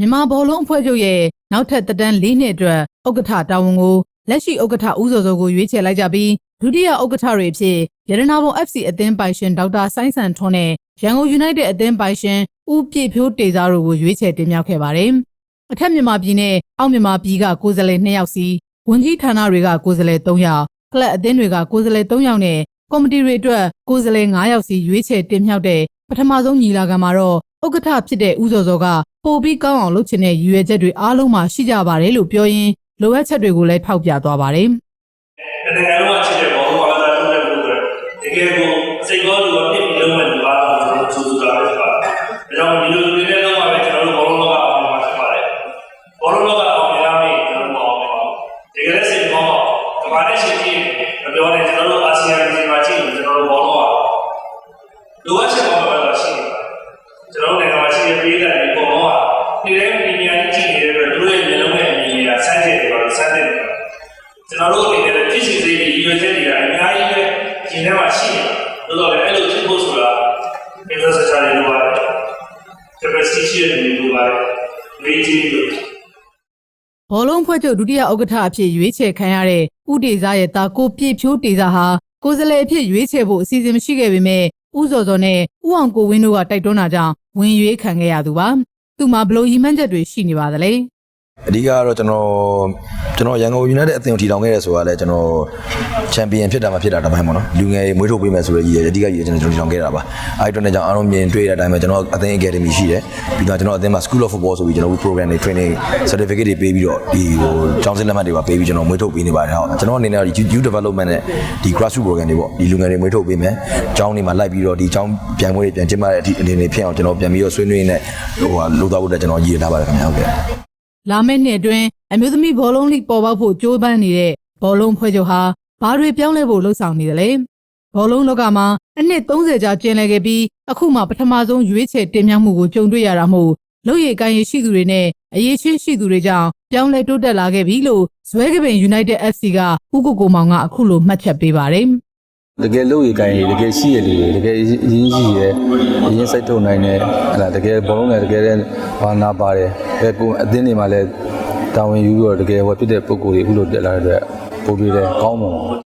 မြန်မာဘောလုံးအဖွဲ့ချုပ်ရဲ့နောက်ထပ်တက်တန်း၄နှစ်အတွက်ဥက္ကဋ္ဌတာဝန်ကိုလက်ရှိဥက္ကဋ္ဌဦးစောစောကိုရွေးချယ်လိုက်ကြပြီးဒုတိယဥက္ကဋ္ဌတွေအဖြစ်ရတနာဘုံ FC အသင်းပိုင်ရှင်ဒေါက်တာဆိုင်းဆန်ထွန်းနဲ့ရန်ကုန်ယူနိုက်တက်အသင်းပိုင်ရှင်ဦးပြည့်ဖြိုးတေစာတို့ကိုရွေးချယ်တင်မြှောက်ခဲ့ပါတယ်။အထက်မြန်မာပြည်နဲ့အောက်မြန်မာပြည်ကကိုယ်စားလှယ်2ယောက်စီဝန်ကြီးဌာနတွေကကိုယ်စားလှယ်3ယောက်ကလပ်အသင်းတွေကကိုယ်စားလှယ်3ယောက်နဲ့ကော်မတီတွေအတွက်ကိုယ်စားလှယ်9ယောက်စီရွေးချယ်တင်မြှောက်တဲ့ပထမဆုံးညီလာခံမှာတော့ဥက္ကဋ္ဌဖြစ်တဲ့ဦးစောစောက ပိုပြီးကောင်းအောင်လုပ်ချင်တဲ့ရည်ရွယ်ချက်တွေအားလုံးမှာရှိကြပါတယ်လို့ပြောရင်းလိုအပ်ချက်တွေကိုလည်းထောက်ပြသွားပါတယ်။တကယ်လို့ချစ်တဲ့ဘောလုံးဝါသာလုပ်တဲ့လူတွေတကယ်ကိုစိတ်ကောလူကပြည့်ပြီးလုံးဝလူအားလုံးကျွန်တော်စူးစူးတာပဲပါ။ဒါကြောင့်ဒီလိုလူတွေနဲ့လုံးဝပဲကျွန်တော်တို့ဘောလုံးလောကအောင်မှာဖြစ်ပါတယ်။ဘောလုံးလောကအောင်ရမယ်ကျွန်တော်ပေါ့ပါ။တကယ်လည်းစိတ်ကောင်းတော့ဒီမှာလည်းရှိကြည့်မပြောနဲ့ကျွန်တော်တို့အာဆီယံဒီမှာကြည့်ကျွန်တော်တို့ဘောလုံးကလိုအပ်ချက် ကျွန်တော်တို့အနေနဲ့ဖြစ်စီစေးပြီးရည်ရွယ်ချက်တွေကအများကြီးပဲရှင်ထဲမှာရှိနေတယ်။ဒါတော့လည်းအဲ့လိုဖြစ်ဖို့ဆိုတာ infrastructure တွေလိုပါတယ်။ capacity တွေလိုပါတယ်။လေ့ကျင့်လို့ဘောလုံးဖွဲ့ချုပ်ဒုတိယဥက္ကဋ္ဌအဖြစ်ရွေးချယ်ခံရတဲ့ဥဒေဇာရဲ့တာကိုပြည့်ဖြိုးတေဇာဟာကိုယ်စားလှယ်အဖြစ်ရွေးချယ်ဖို့အစီအစဉ်မရှိခဲ့ပေမဲ့ဥစောစောနဲ့ဥအောင်ကိုဝင်းတို့ကတိုက်တွန်းတာကြောင့်ဝင်ရွေးခံခဲ့ရသူပါသူမှာဘလို့ရီမှန်းချက်တွေရှိနေပါသလဲ အဓိကကတော့ကျွန်တော်ကျွန်တော်ရန်ကုန်ယူနိုက်တက်အသင်းကိုထီထောင်ခဲ့ရဲဆိုတာလဲကျွန်တော်ချန်ပီယံဖြစ်တာမှဖြစ်တာတစ်ပိုင်းပေါ့နော်လူငယ်တွေမွေးထုတ်ပေးမယ်ဆိုတဲ့ရည်ရွယ်အဓိကရည်ရွယ်ကျွန်တော်ထီထောင်ခဲ့တာပါအဲဒီတော့လည်းကျွန်တော်အားလုံးမြင်တွေ့တဲ့အတိုင်းပဲကျွန်တော်အသင်း academy ရှိတယ်ပြီးတော့ကျွန်တော်အသင်းမှာ school of football ဆိုပြီးကျွန်တော် program တွေ training certificate တွေပေးပြီးတော့ဒီဟိုကျောင်းစစ်လက်မှတ်တွေပါပေးပြီးကျွန်တော်မွေးထုတ်ပေးနေပါတယ်ဟုတ်ကျွန်တော်အနေနဲ့ဒီ youth development နဲ့ဒီ grassroots program တွေပေါ့ဒီလူငယ်တွေမွေးထုတ်ပေးမယ်ကျောင်းတွေမှာလိုက်ပြီးတော့ဒီကျောင်းပြန်ပွဲတွေပြန်ကျင်းပတဲ့အထိအနေနဲ့ဖြစ်အောင်ကျွန်တော်ပြန်ပြီးတော့ဆွေးနွေးနေဟိုဟာလုပ်သွားဖို့အတွက်ကျွန်တော်ရည်ရွယ်ထားပါတယ်ခင်ဗျာဟုတ်ကဲ့ လာမယ့်နှစ်အတွင်းအမျိုးသမီးဘောလုံးလိပေါ်ပေါက်ဖို့ကြိုးပမ်းနေတဲ့ဘောလုံးဖွဲ့ချုပ်ဟာဘာတွေပြောင်းလဲဖို့လှုံ့ဆော်နေတယ်လဲဘောလုံးလောကမှာအနှစ်30ကြာကျင်းလည်ခဲ့ပြီးအခုမှပထမဆုံးရွေးချယ်တင်မြှောက်မှုကိုကြုံတွေ့ရတာမို့လူရည်ကိုင်းရရှိသူတွေနဲ့အရေးချင်းရှိသူတွေကြောင့်ပြောင်းလဲတိုးတက်လာခဲ့ပြီလို့ဇွဲကပင် United FC ကဦးကိုကိုမောင်ကအခုလိုမှတ်ချက်ပေးပါတယ် တကယ်လို့ရကိုင်တကယ်ရှိရလူတွေတကယ်အရင်ရှိရအရင်စိတ်ထုတ်နိုင်တယ်ဟလာတကယ်ဘောလုံးနဲ့တကယ်ဘာနာပါတယ်အဲကိုအသင်းတွေမှာလည်းတာဝန်ယူပြီးတော့တကယ်ဟောဖြစ်တဲ့ပုံကိုယ်တွေအခုလိုတက်လာတဲ့အတွက်ပို့ပြီးလဲကောင်းပါ